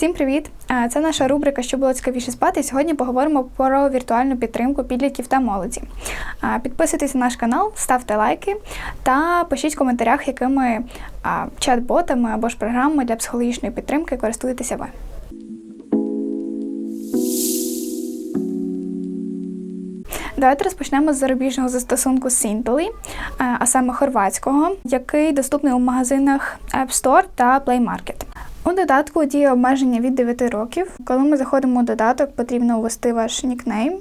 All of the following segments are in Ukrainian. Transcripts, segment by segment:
всім привіт! Це наша рубрика Що було цікавіше спати. Сьогодні поговоримо про віртуальну підтримку підлітків та молоді. Підписуйтесь на наш канал, ставте лайки та пишіть в коментарях, якими чат-ботами або ж програмами для психологічної підтримки користуєтеся ви. Давайте розпочнемо з зарубіжного застосунку е, а саме хорватського, який доступний у магазинах App Store та Play Market. У додатку діє обмеження від 9 років. Коли ми заходимо у додаток, потрібно ввести ваш нікнейм.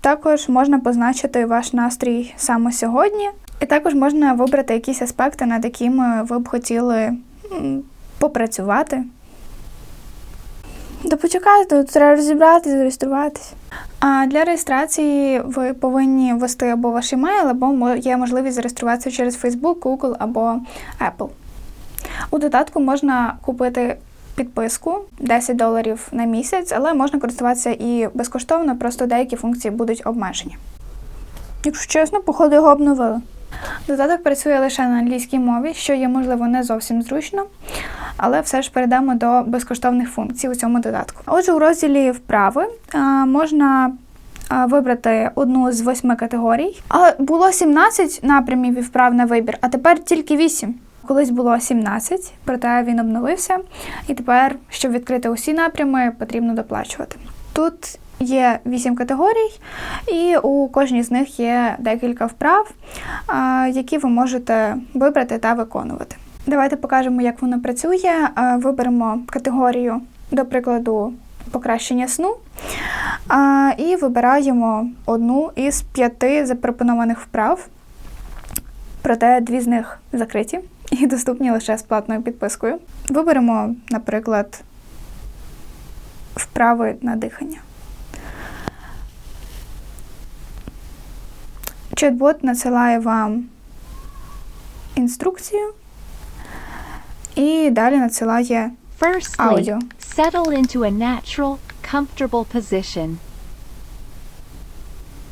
Також можна позначити ваш настрій саме сьогодні. І також можна вибрати якісь аспекти, над якими ви б хотіли попрацювати. Да почекайте, треба розібратися, зареєструватися. А для реєстрації ви повинні ввести або ваш емейл, або є можливість зареєструватися через Facebook, Google або Apple. У додатку можна купити підписку 10 доларів на місяць, але можна користуватися і безкоштовно, просто деякі функції будуть обмежені. Якщо чесно, походу його обновили. Додаток працює лише на англійській мові, що є, можливо, не зовсім зручно, але все ж перейдемо до безкоштовних функцій у цьому додатку. Отже, у розділі вправи можна вибрати одну з восьми категорій. А було 17 напрямів і вправ на вибір, а тепер тільки 8. Колись було 17, проте він обновився, і тепер, щоб відкрити усі напрями, потрібно доплачувати. Тут є 8 категорій, і у кожній з них є декілька вправ, які ви можете вибрати та виконувати. Давайте покажемо, як воно працює. Виберемо категорію, до прикладу, покращення сну. І вибираємо одну із п'яти запропонованих вправ. Проте дві з них закриті і доступні лише з платною підпискою. Виберемо, наприклад, вправи на дихання. Чат-бот надсилає вам інструкцію і далі надсилає Audio. settle into a natural, comfortable position.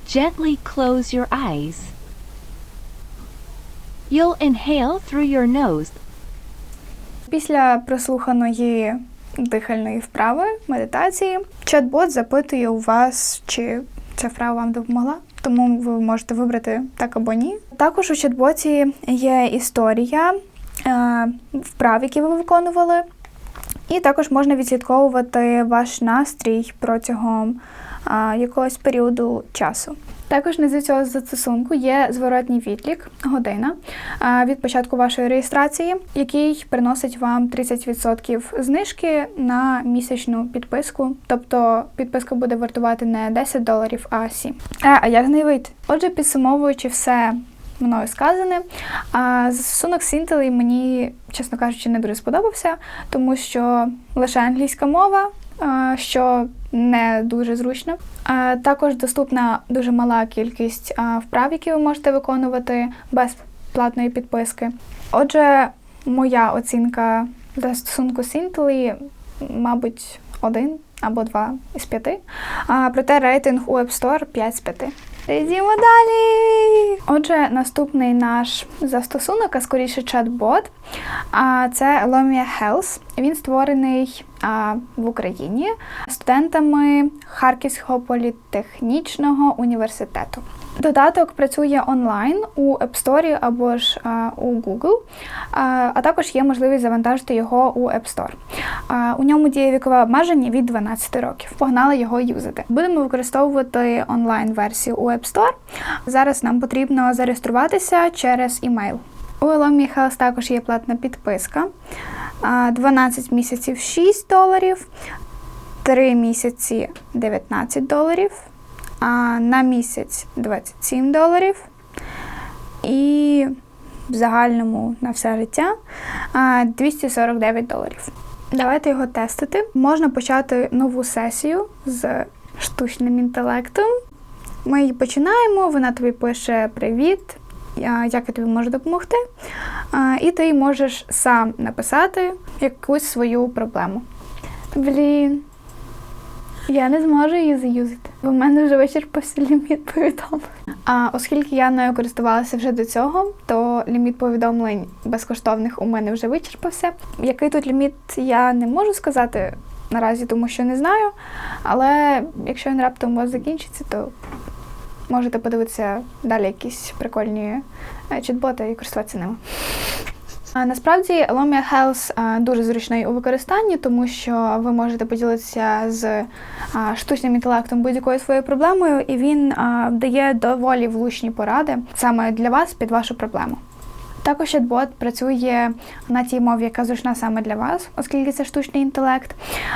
Gently close your eyes. You'll inhale through your nose. Після прослуханої дихальної вправи, медитації, чат-бот запитує у вас, чи ця вправа вам допомогла. Тому ви можете вибрати так або ні. Також у чат-боті є історія е, вправ, які ви виконували, і також можна відслідковувати ваш настрій протягом е, якогось періоду часу. Також внизу цього застосунку є зворотній відлік, година від початку вашої реєстрації, який приносить вам 30% знижки на місячну підписку. Тобто підписка буде вартувати не 10 доларів, а 7. Е, а як з неї вийти? Отже, підсумовуючи все мною сказане, а застосунок Сінтелей мені, чесно кажучи, не дуже сподобався, тому що лише англійська мова, що не дуже зручно. Також доступна дуже мала кількість вправ, які ви можете виконувати без платної підписки. Отже, моя оцінка застосунку Сінтелі, мабуть, один або два із п'яти. Проте рейтинг у App Store 5 з 5. Йдемо далі. Отже, наступний наш застосунок, а скоріше чат-бот, а це Lomia Health. Він створений в Україні студентами Харківського політехнічного університету. Додаток працює онлайн у App Store або ж у Google, а, також є можливість завантажити його у App Store. У ньому діє вікове обмеження від 12 років. Погнали його юзати. Будемо використовувати онлайн-версію у App Store. Зараз нам потрібно зареєструватися через імейл. У Elomia Health також є платна підписка. 12 місяців 6 доларів, 3 місяці 19 доларів, на місяць 27 доларів. І в загальному на все життя 249 доларів. Давайте його тестити. Можна почати нову сесію з штучним інтелектом. Ми її починаємо, вона тобі пише Привіт, як я тобі можу допомогти. І ти можеш сам написати якусь свою проблему. Блін. Я не зможу її заюзати. бо в мене вже вичерпався ліміт повідомлень. А оскільки я нею користувалася вже до цього, то ліміт повідомлень безкоштовних у мене вже вичерпався. Який тут ліміт, я не можу сказати наразі, тому що не знаю. Але якщо він раптом у вас закінчиться, то можете подивитися далі якісь прикольні е, чат-боти і користуватися ними. Насправді Lomia Health дуже зручний у використанні, тому що ви можете поділитися з штучним інтелектом будь-якою своєю проблемою, і він дає доволі влучні поради саме для вас під вашу проблему. Також чат-бот працює на тій мові, яка зручна саме для вас, оскільки це штучний інтелект.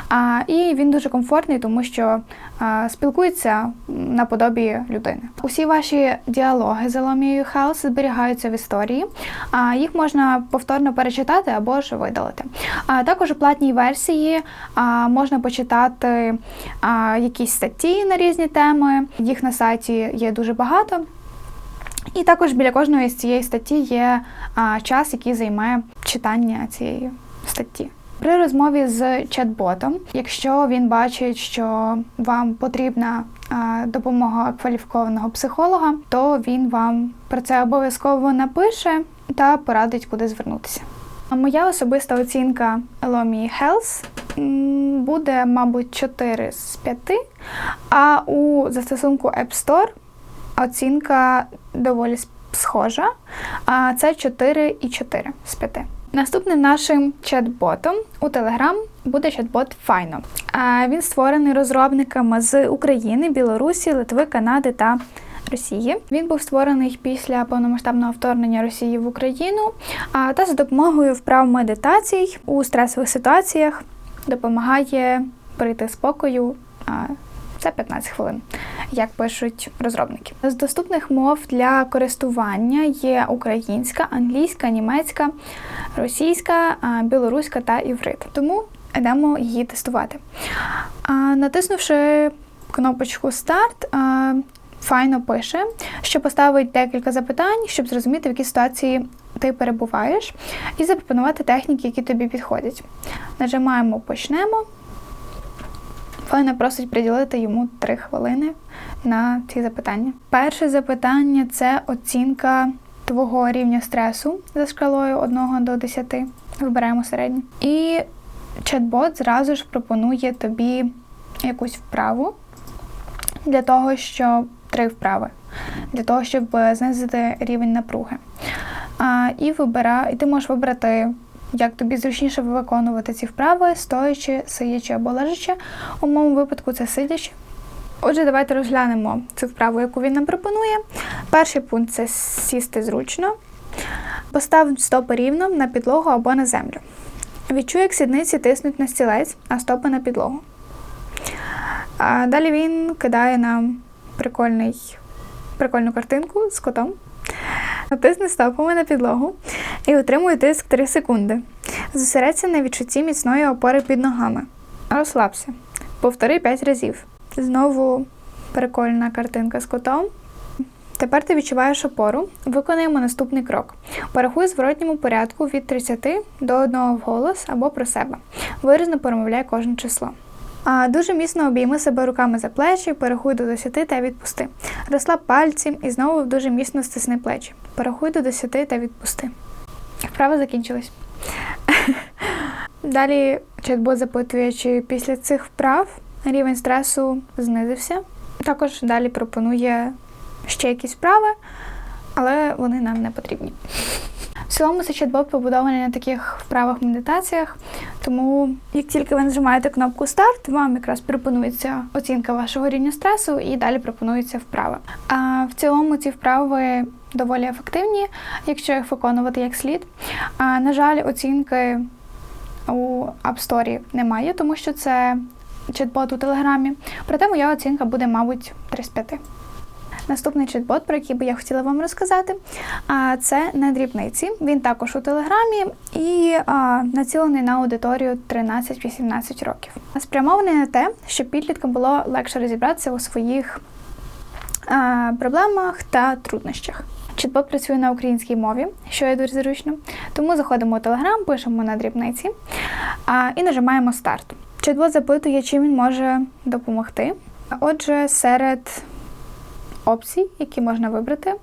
А, і він дуже комфортний, тому що а, спілкується наподобі людини. Усі ваші діалоги з Еломією House зберігаються в історії, а їх можна повторно перечитати або ж видалити. А також у платній версії а, можна почитати а, якісь статті на різні теми. Їх на сайті є дуже багато. І також біля кожної з цієї статті є час, який займає читання цієї статті. При розмові з чат-ботом, якщо він бачить, що вам потрібна допомога кваліфікованого психолога, то він вам про це обов'язково напише та порадить, куди звернутися. Моя особиста оцінка Elomii Health буде, мабуть, 4 з 5, а у застосунку App Store оцінка доволі схожа. А це 4,4 з 5. Наступним нашим чат-ботом у Telegram буде чат-бот. А Він створений розробниками з України, Білорусі, Литви, Канади та Росії. Він був створений після повномасштабного вторгнення Росії в Україну та за допомогою вправ медитацій у стресових ситуаціях допомагає прийти спокою. Це 15 хвилин, як пишуть розробники. З доступних мов для користування є українська, англійська, німецька, російська, білоруська та іврит. Тому йдемо її тестувати. Натиснувши кнопочку Старт, файно пише, що поставить декілька запитань, щоб зрозуміти, в якій ситуації ти перебуваєш, і запропонувати техніки, які тобі підходять. Нажимаємо Почнемо. Файна просить приділити йому 3 хвилини на ці запитання. Перше запитання це оцінка твого рівня стресу за шкалою 1 до 10. Вибираємо середню. І чат-бот зразу ж пропонує тобі якусь вправу для того, щоб три вправи, для того, щоб знизити рівень напруги. А, і, вибира, і ти можеш вибрати, як тобі зручніше виконувати ці вправи, стоячи, сидячи або лежачи. У моєму випадку це сидячи. Отже, давайте розглянемо цю вправу, яку він нам пропонує. Перший пункт це сісти зручно. Постав стопи рівно на підлогу або на землю. Відчуй, як сідниці тиснуть на стілець, а стопи на підлогу. А далі він кидає нам прикольний, прикольну картинку з котом. Натисни стопами на підлогу і утримуй тиск 3 секунди. Зосередься на відчутті міцної опори під ногами. Розслабся. Повтори 5 разів. Знову прикольна картинка з котом. Тепер ти відчуваєш опору. Виконаємо наступний крок. Порахуй в зворотньому порядку від 30 до 1 вголос або про себе. Виразно промовляй кожне число. А, Дуже міцно обійми себе руками за плечі, порахуй до 10 та відпусти. Розслаб пальці і знову дуже міцно стисни плечі. Порахуй до 10 та відпусти. Вправи закінчились. Далі чат-бот запитує, чи після цих вправ рівень стресу знизився. Також далі пропонує ще якісь вправи, але вони нам не потрібні. Цілому цей чат-бот побудований на таких вправах медитаціях, тому як тільки ви нажимаєте кнопку старт, вам якраз пропонується оцінка вашого рівня стресу і далі пропонуються вправи. А в цілому ці вправи доволі ефективні, якщо їх виконувати як слід. А, на жаль, оцінки у App Store немає, тому що це чат-бот у Телеграмі. Проте моя оцінка буде, мабуть, 3 з 5. Наступний чат-бот, про який би я хотіла вам розказати, це не дрібниці. Він також у Телеграмі і націлений на аудиторію 13-18 років. Спрямований на те, щоб підліткам було легше розібратися у своїх проблемах та труднощах. Чат-бот працює на українській мові, що є дуже зручно. Тому заходимо у Телеграм, пишемо на дрібниці а, і нажимаємо старт. Чат-бот запитує, чим він може допомогти. Отже, серед опцій, які можна вибрати,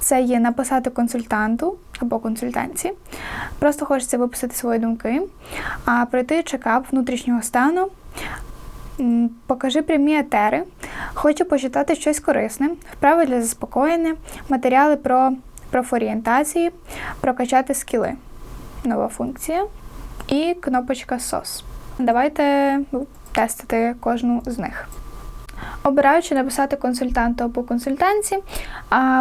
це є написати консультанту або консультанці. Просто хочеться виписати свої думки, а пройти чекап внутрішнього стану. Покажи прямі етери. Хочу почитати щось корисне, вправи для заспокоєння, матеріали про профорієнтації, прокачати скіли. Нова функція. І кнопочка SOS. Давайте ну, тестити кожну з них. Обираючи написати консультанту або консультанці,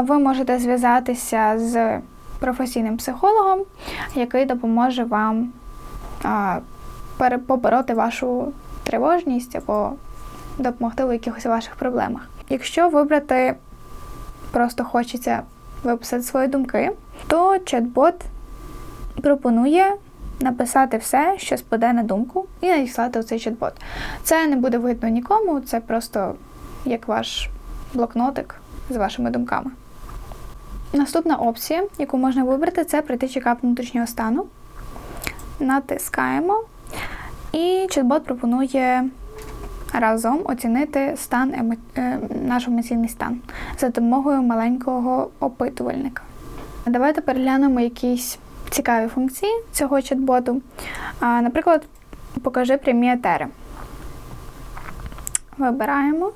ви можете зв'язатися з професійним психологом, який допоможе вам побороти вашу тривожність або допомогти у якихось ваших проблемах. Якщо вибрати просто хочеться виписати свої думки, то чат-бот пропонує написати все, що спаде на думку, і надіслати у цей чат-бот. Це не буде видно нікому, це просто як ваш блокнотик з вашими думками. Наступна опція, яку можна вибрати, це пройти чекап внутрішнього стану. Натискаємо, і чат-бот пропонує разом оцінити стан емо... е, наш емоційний стан за допомогою маленького опитувальника. Давайте переглянемо якісь цікаві функції цього чат-боту. Наприклад, покажи прямі етери. Вибираємо.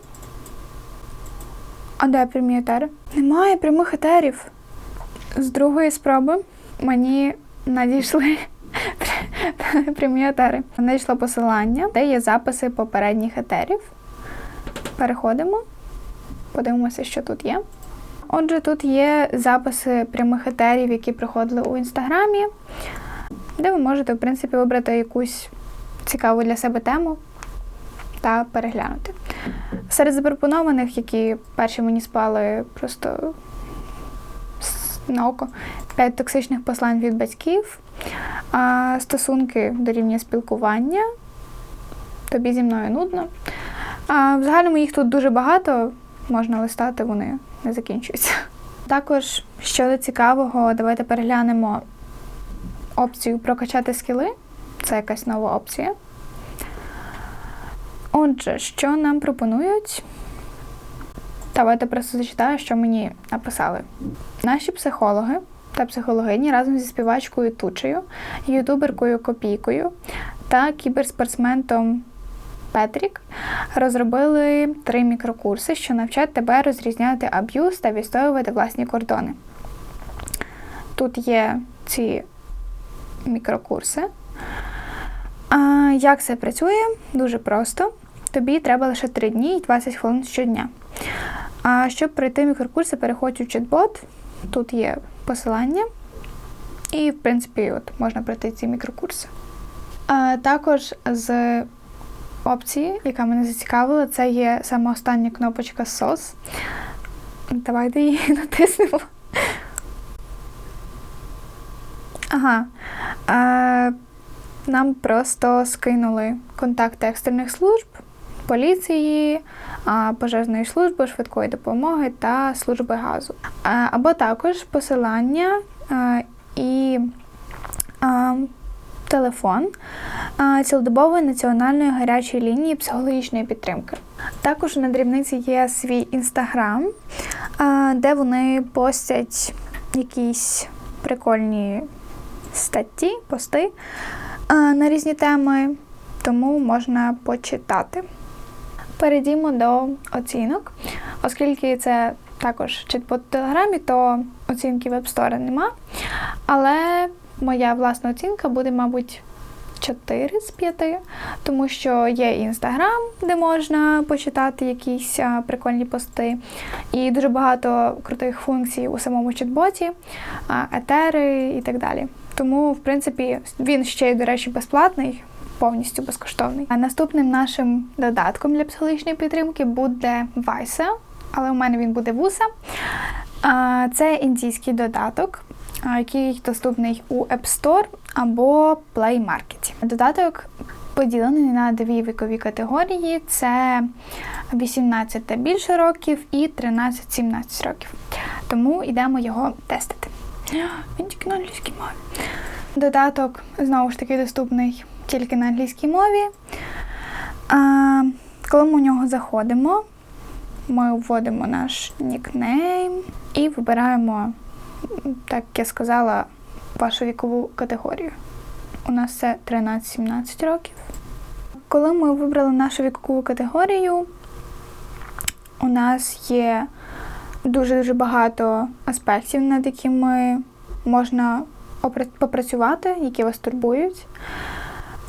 А де прямі етери? Немає прямих етерів. З другої спроби мені надійшли прямі етери. Надійшло посилання, де є записи попередніх етерів. Переходимо, подивимося, що тут є. Отже, тут є записи прямих етерів, які проходили у інстаграмі, де ви можете, в принципі, вибрати якусь цікаву для себе тему та переглянути. Серед запропонованих, які перші мені спали просто на око, п'ять токсичних послань від батьків, стосунки дорівнює спілкування. Тобі зі мною нудно. В загальному їх тут дуже багато, можна листати, вони не закінчуються. Також щодо цікавого, давайте переглянемо опцію прокачати скіли. Це якась нова опція. Отже, що нам пропонують? Давайте просто зачитаю, що мені написали. Наші психологи та психологині разом зі співачкою Тучею, ютуберкою Копійкою та кіберспортсменом Петрік розробили три мікрокурси, що навчать тебе розрізняти аб'юз та відстоювати власні кордони. Тут є ці мікрокурси. А, як це працює? Дуже просто. Тобі треба лише 3 дні і 20 хвилин щодня. А щоб пройти мікрокурси, переходь у чат-бот. Тут є посилання. І, в принципі, от можна пройти ці мікрокурси. А, також з опції, яка мене зацікавила, це є саме остання кнопочка SOS. Давайте її натиснемо. Ага. А, нам просто скинули контакти екстрених служб, поліції, пожежної служби, швидкої допомоги та служби газу. Або також посилання і телефон цілодобової національної гарячої лінії психологічної підтримки. Також на дрібниці є свій інстаграм, де вони постять якісь прикольні статті, пости на різні теми, тому можна почитати. Перейдімо до оцінок, оскільки це також чат-бот в Телеграмі, то оцінки в App нема. Але моя власна оцінка буде, мабуть, 4 з 5, тому що є інстаграм, де можна почитати якісь прикольні пости, і дуже багато крутих функцій у самому чат-боті, етери і так далі. Тому, в принципі, він ще й, до речі, безплатний, повністю безкоштовний. А наступним нашим додатком для психологічної підтримки буде Вайса, але у мене він буде вуса. Це індійський додаток, який доступний у App Store або Play Market. Додаток поділений на дві вікові категорії: це 18 та більше років і 13-17 років. Тому йдемо його тестити. Він тільки на англійській мові. Додаток знову ж таки доступний тільки на англійській мові. А, коли ми у нього заходимо, ми вводимо наш нікнейм і вибираємо, так як я сказала, вашу вікову категорію. У нас це 13-17 років. Коли ми вибрали нашу вікову категорію, у нас є дуже-дуже багато аспектів, над якими можна попрацювати, які вас турбують.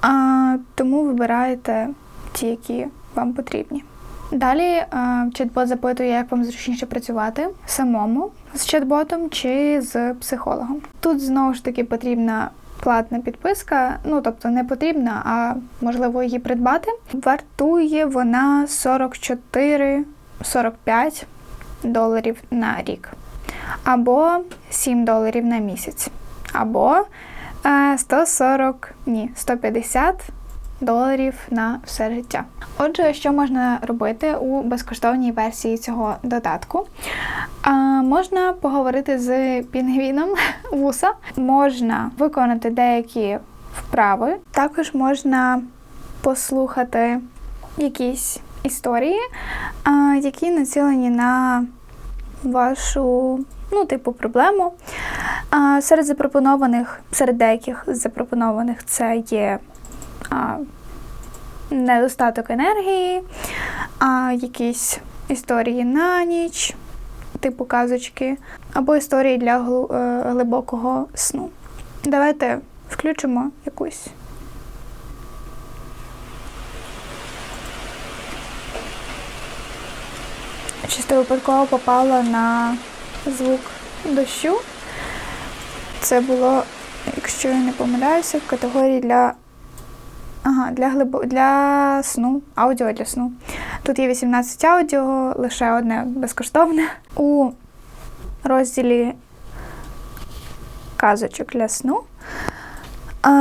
А, тому вибираєте ті, які вам потрібні. Далі чат-бот запитує, як вам зручніше працювати самому з чат-ботом чи з психологом. Тут знову ж таки потрібна платна підписка, ну тобто не потрібна, а можливо її придбати. Вартує вона 44-45 доларів на рік, або 7 доларів на місяць, або 140, ні, 150 доларів на все життя. Отже, що можна робити у безкоштовній версії цього додатку? А, можна поговорити з пінгвіном вуса, можна виконати деякі вправи, також можна послухати якісь історії, які націлені на вашу, ну, типу, проблему. А, серед запропонованих, серед деяких запропонованих це є а, недостаток енергії, а, якісь історії на ніч, типу казочки, або історії для е, глибокого сну. Давайте включимо якусь. Чисто випадково попала на звук дощу. Це було, якщо я не помиляюся, в категорії для Ага, для глибо... для сну, аудіо для сну. Тут є 18 аудіо, лише одне безкоштовне. У розділі казочок для сну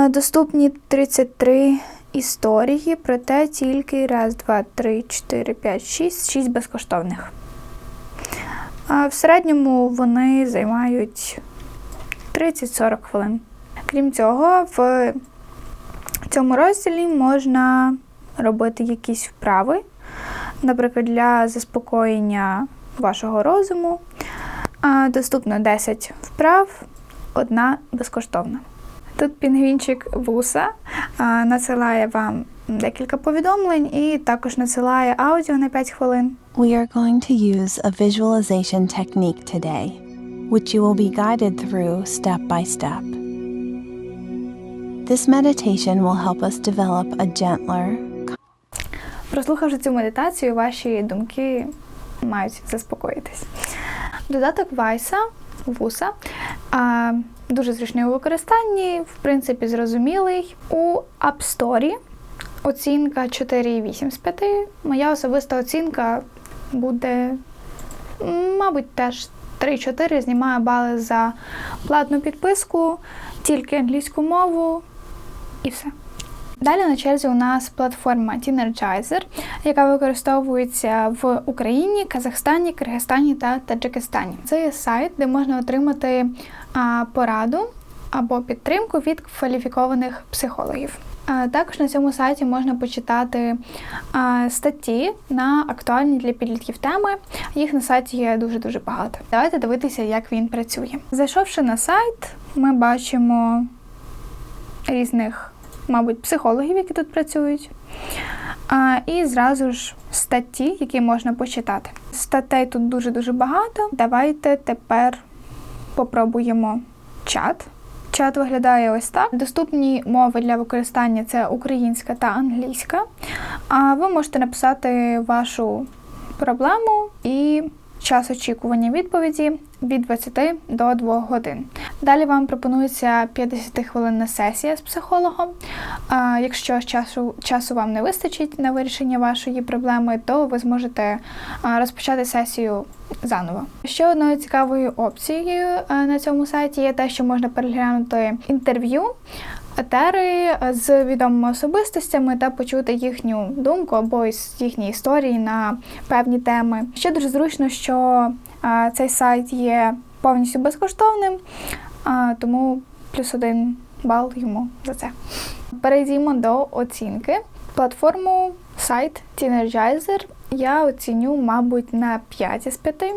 доступні 33 історії, проте тільки раз, два, три, чотири, п'ять, шість, шість безкоштовних. В середньому вони займають 30-40 хвилин. Крім цього, в цьому розділі можна робити якісь вправи, наприклад, для заспокоєння вашого розуму. Доступно 10 вправ, одна безкоштовна. Тут пінгвінчик вуса а, надсилає вам декілька повідомлень і також надсилає аудіо на 5 хвилин. We are going to use a visualization technique today, which you will be guided through step by step. This meditation will help us develop a gentler, Прослухавши цю медитацію, ваші думки мають заспокоїтись. Додаток Вайса, вуса, а, дуже зручний у використанні, в принципі, зрозумілий. У App Store оцінка 4,8 з 5. Моя особиста оцінка буде, мабуть, теж 3-4. Знімаю бали за платну підписку, тільки англійську мову і все. Далі на черзі у нас платформа Teenergizer, яка використовується в Україні, Казахстані, Киргизстані та Таджикистані. Це є сайт, де можна отримати пораду або підтримку від кваліфікованих психологів. Також на цьому сайті можна почитати статті на актуальні для підлітків теми. Їх на сайті є дуже дуже багато. Давайте дивитися, як він працює. Зайшовши на сайт, ми бачимо різних мабуть, психологів, які тут працюють. І зразу ж статті, які можна почитати. Статей тут дуже-дуже багато. Давайте тепер попробуємо чат. Чат виглядає ось так. Доступні мови для використання це українська та англійська. А ви можете написати вашу проблему і час очікування відповіді від 20 до 2 годин. Далі вам пропонується 50-хвилинна сесія з психологом. Якщо часу, часу вам не вистачить на вирішення вашої проблеми, то ви зможете розпочати сесію заново. Ще одною цікавою опцією на цьому сайті є те, що можна переглянути інтерв'ю. Етери з відомими особистостями та почути їхню думку або їхні історії на певні теми. Ще дуже зручно, що цей сайт є повністю безкоштовним, тому плюс один бал йому за це. Перейдімо до оцінки. Платформу сайт Teenergizer я оціню, мабуть, на 5 із 5,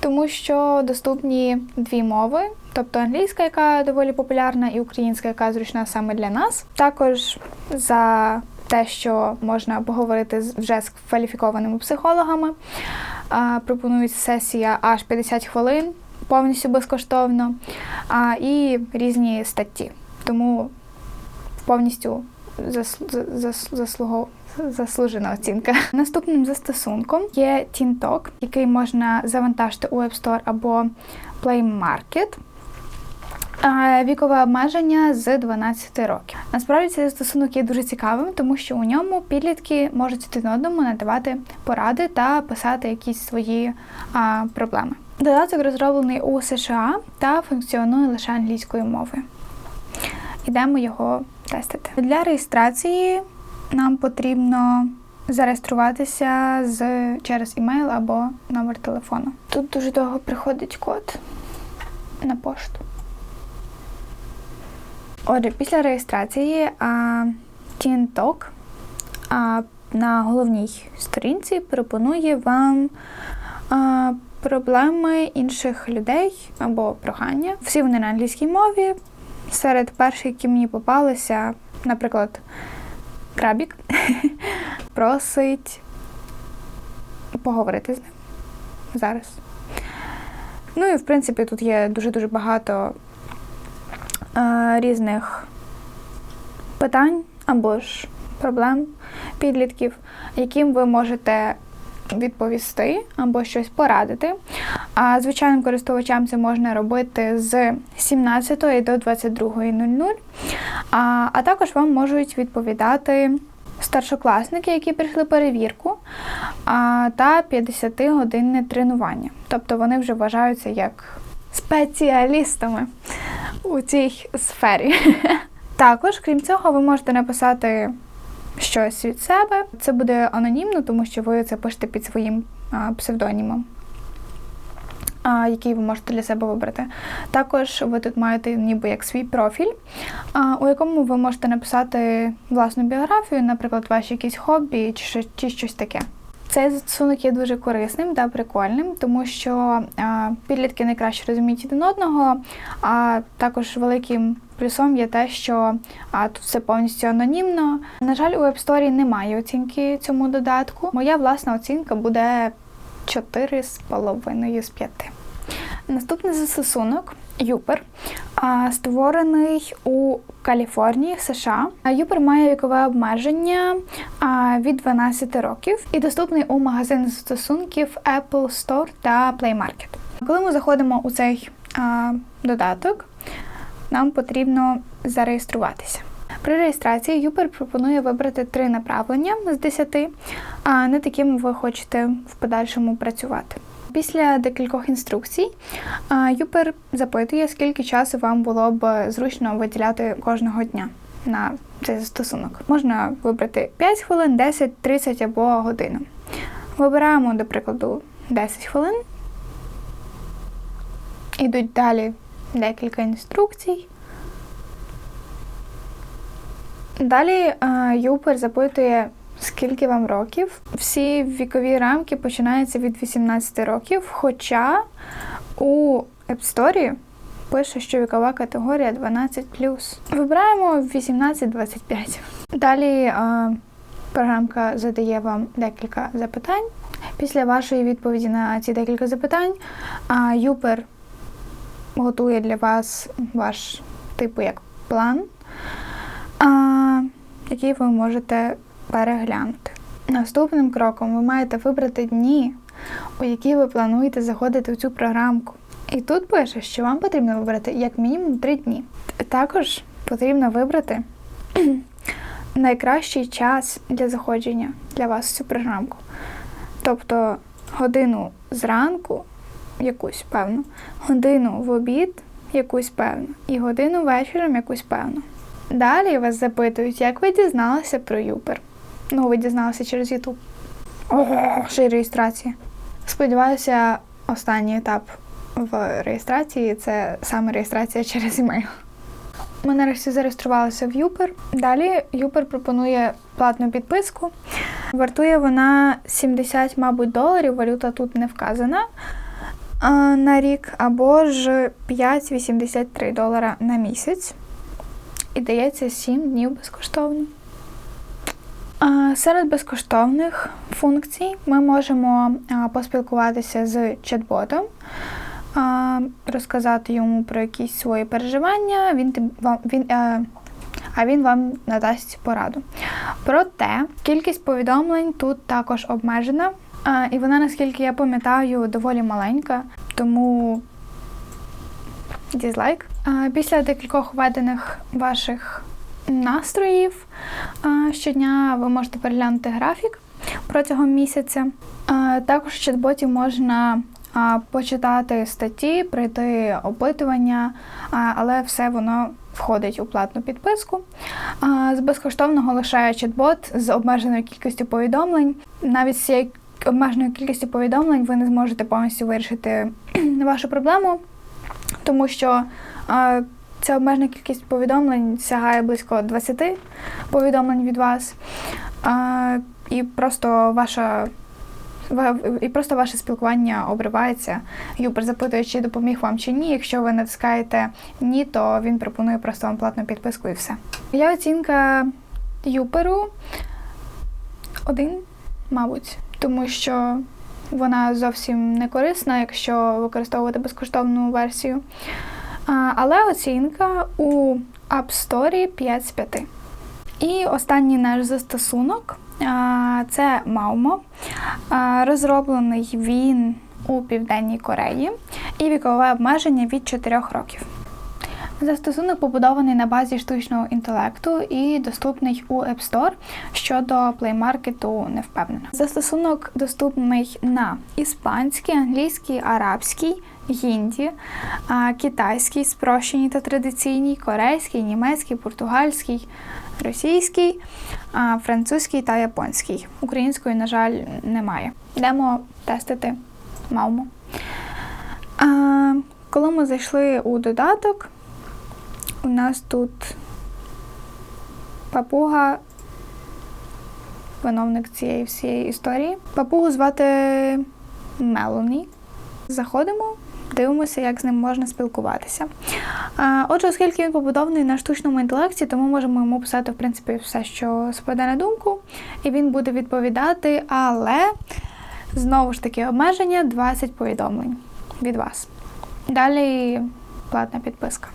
тому що доступні дві мови, тобто англійська, яка доволі популярна, і українська, яка зручна саме для нас. Також за те, що можна поговорити вже з кваліфікованими психологами. Пропонують сесія аж 50 хвилин, повністю безкоштовно, і різні статті. Тому повністю заслу- заслугов- заслужена оцінка. Наступним застосунком є TeenTalk, який можна завантажити у App Store або Play Market. Вікове обмеження з 12 років. Насправді цей застосунок є дуже цікавим, тому що у ньому підлітки можуть один одному надавати поради та писати якісь свої а, проблеми. Додаток розроблений у США та функціонує лише англійською мовою. Ідемо його тестити. Для реєстрації нам потрібно зареєструватися з через імейл або номер телефону. Тут дуже довго приходить код на пошту. Отже, після реєстрації а, на головній сторінці пропонує вам а, проблеми інших людей або прохання. Всі вони на англійській мові. Серед перших, які мені попалися, наприклад, крабік просить поговорити з ним зараз. Ну і в принципі тут є дуже-дуже багато різних питань або ж проблем підлітків, яким ви можете відповісти або щось порадити. А звичайним користувачам це можна робити з 17 до 22.00. А, а також вам можуть відповідати старшокласники, які прийшли перевірку, а, та 50-годинне тренування. Тобто вони вже вважаються як спеціалістами у цій сфері. Також, крім цього, ви можете написати щось від себе. Це буде анонімно, тому що ви це пишете під своїм псевдонімом, який ви можете для себе вибрати. Також ви тут маєте ніби як свій профіль, у якому ви можете написати власну біографію, наприклад, ваші якісь хобі чи щось таке. Цей застосунок є дуже корисним та прикольним, тому що підлітки найкраще розуміють один одного, а також великим плюсом є те, що тут все повністю анонімно. На жаль, у App Store немає оцінки цьому додатку. Моя власна оцінка буде 4,5 з 5. Наступний застосунок Юпер, створений у Каліфорнії, США. Юпер має вікове обмеження від 12 років і доступний у магазин застосунків Apple Store та Play Market. Коли ми заходимо у цей додаток, нам потрібно зареєструватися. При реєстрації Юпер пропонує вибрати три направлення з 10, а над якими ви хочете в подальшому працювати. Після декількох інструкцій Юпер запитує, скільки часу вам було б зручно виділяти кожного дня на цей застосунок. Можна вибрати 5 хвилин, 10, 30 або годину. Вибираємо, до прикладу, 10 хвилин. Ідуть далі декілька інструкцій. Далі е, Юпер запитує, скільки вам років. Всі вікові рамки починаються від 18 років, хоча у App Store пише, що вікова категорія 12. Вибираємо 18-25. Далі е, програмка задає вам декілька запитань. Після вашої відповіді на ці декілька запитань а, Юпер готує для вас ваш типу як план, який ви можете переглянути. Наступним кроком ви маєте вибрати дні, у які ви плануєте заходити в цю програмку. І тут пише, що вам потрібно вибрати як мінімум 3 дні. Також потрібно вибрати найкращий час для заходження для вас в цю програмку. Тобто годину зранку, якусь певну, годину в обід, якусь певну, і годину вечором якусь певну. Далі вас запитують, як ви дізналися про Юпер. Ну, ви дізналися через. Ого, ще й реєстрація. Сподіваюся, останній етап в реєстрації це саме реєстрація через емейл. Ми нарешті зареєструвалися в Юпер. Далі Юпер пропонує платну підписку. Вартує вона 70, мабуть, доларів. Валюта тут не вказана на рік, або ж 5,83 долара на місяць. І дається 7 днів безкоштовно. Серед безкоштовних функцій ми можемо поспілкуватися з чат-ботом, розказати йому про якісь свої переживання, він, він, е, а він вам надасть пораду. Проте кількість повідомлень тут також обмежена, і вона, наскільки я пам'ятаю, доволі маленька, тому дізлайк. Після декількох введених ваших настроїв щодня ви можете переглянути графік протягом місяця. Також в чат-боті можна почитати статті, пройти опитування, але все воно входить у платну підписку. З безкоштовного лишає чат-бот з обмеженою кількістю повідомлень. Навіть з цією обмеженою кількістю повідомлень ви не зможете повністю вирішити вашу проблему, тому що ця обмежена кількість повідомлень сягає близько 20 повідомлень від вас. А, і просто ваша і просто ваше спілкування обривається. Юпер запитує, чи допоміг вам чи ні. Якщо ви натискаєте ні, то він пропонує просто вам платну підписку і все. Моя оцінка Юперу один, мабуть, тому що вона зовсім не корисна, якщо використовувати безкоштовну версію. Але оцінка у App Store 5 з 5. І останній наш застосунок це Maumo. Розроблений він у Південній Кореї і вікове обмеження від 4 років. Застосунок побудований на базі штучного інтелекту і доступний у App Store, щодо Play Market не впевнена. Застосунок доступний на іспанській, англійській, арабській, гінді, а, китайській, спрощеній та традиційній, корейській, німецькій, португальській, російській, а, французькій та японській. Української, на жаль, немає. Йдемо тестити Маумо. А, коли ми зайшли у додаток, у нас тут папуга, виновник цієї всієї історії. Папугу звати Мелоні. Заходимо, дивимося, як з ним можна спілкуватися. Отже, оскільки він побудований на штучному інтелекті, то ми можемо йому писати, в принципі, все, що спаде на думку, і він буде відповідати, але знову ж таки обмеження 20 повідомлень від вас. Далі платна підписка.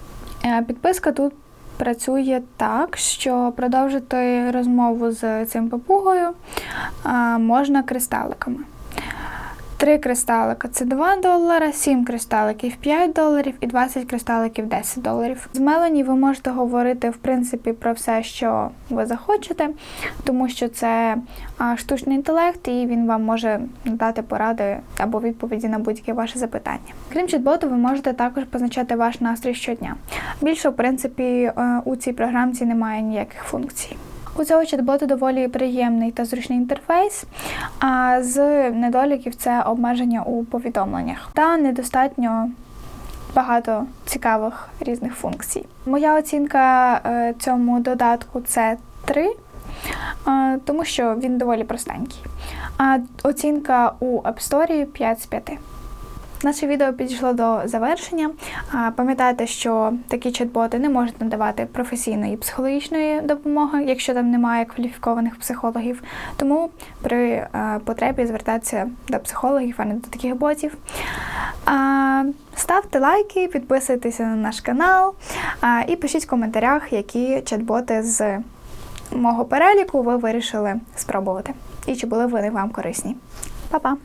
Е, Підписка тут працює так, що продовжити розмову з цим папугою можна кристаликами. Три кристалика це 2 долара, 7 кристаликів 5 доларів і 20 кристаликів 10 доларів. З Мелані ви можете говорити в принципі про все, що ви захочете, тому що це штучний інтелект, і він вам може дати поради або відповіді на будь-яке ваше запитання. Крім чат-боту, ви можете також позначати ваш настрій щодня. Більше, в принципі, е, у цій програмці немає ніяких функцій. У цього чат-боту доволі приємний та зручний інтерфейс, а з недоліків це обмеження у повідомленнях та недостатньо багато цікавих різних функцій. Моя оцінка е, цьому додатку це 3, е, тому що він доволі простенький. А оцінка у App Store 5 з 5. Наше відео підійшло до завершення. Пам'ятайте, що такі чат-боти не можуть надавати професійної психологічної допомоги, якщо там немає кваліфікованих психологів. Тому при потребі звертатися до психологів, а не до таких ботів. Ставте лайки, підписуйтеся на наш канал і пишіть в коментарях, які чат-боти з мого переліку ви вирішили спробувати. І чи були вони вам корисні. Па-па!